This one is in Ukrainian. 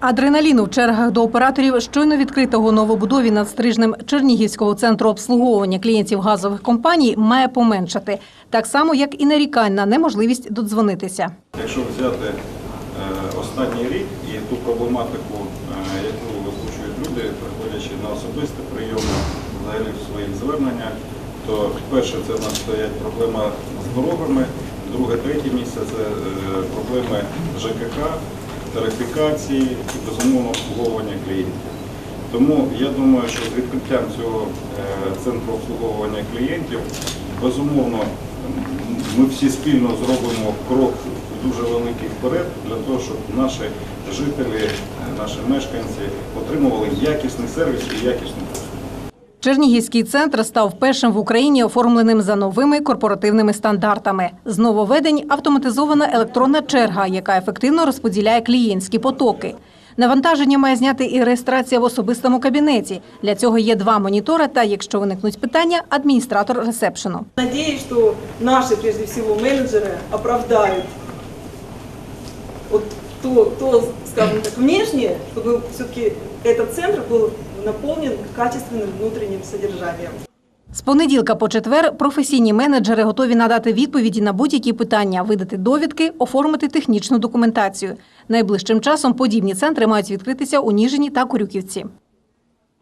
Адреналіну в чергах до операторів щойно відкритого новобудові над стрижнем Чернігівського центру обслуговування клієнтів газових компаній має поменшати, так само як і нарікань на неможливість додзвонитися. Якщо взяти е, останній рік і ту проблематику, е, яку озвучують люди, приходячи на особисті прийоми, взагалі в своїх зверненнях, то перше це в нас стоять проблема з дорогами, друге, третє місце це е, проблеми ЖКХ, тарифікації і безумовно обслуговування клієнтів. Тому я думаю, що з відкриттям цього е, центру обслуговування клієнтів, безумовно, ми всі спільно зробимо крок дуже великий вперед для того, щоб наші жителі, е, наші мешканці отримували якісний сервіс і якісну послугу. Чернігівський центр став першим в Україні оформленим за новими корпоративними стандартами. З нововведень автоматизована електронна черга, яка ефективно розподіляє клієнтські потоки. Навантаження має зняти і реєстрація в особистому кабінеті. Для цього є два монітори та, якщо виникнуть питання, адміністратор ресепшену. Надеюсь, что наши, прежде всего, менеджеры оправдают вот то, то, скажем так, внешнее, чтобы все-таки этот центр был наполнен качественным внутренним содержанием. З понеділка по четвер професійні менеджери готові надати відповіді на будь-які питання, видати довідки, оформити технічну документацію. Найближчим часом подібні центри мають відкритися у Ніжині та Курюківці.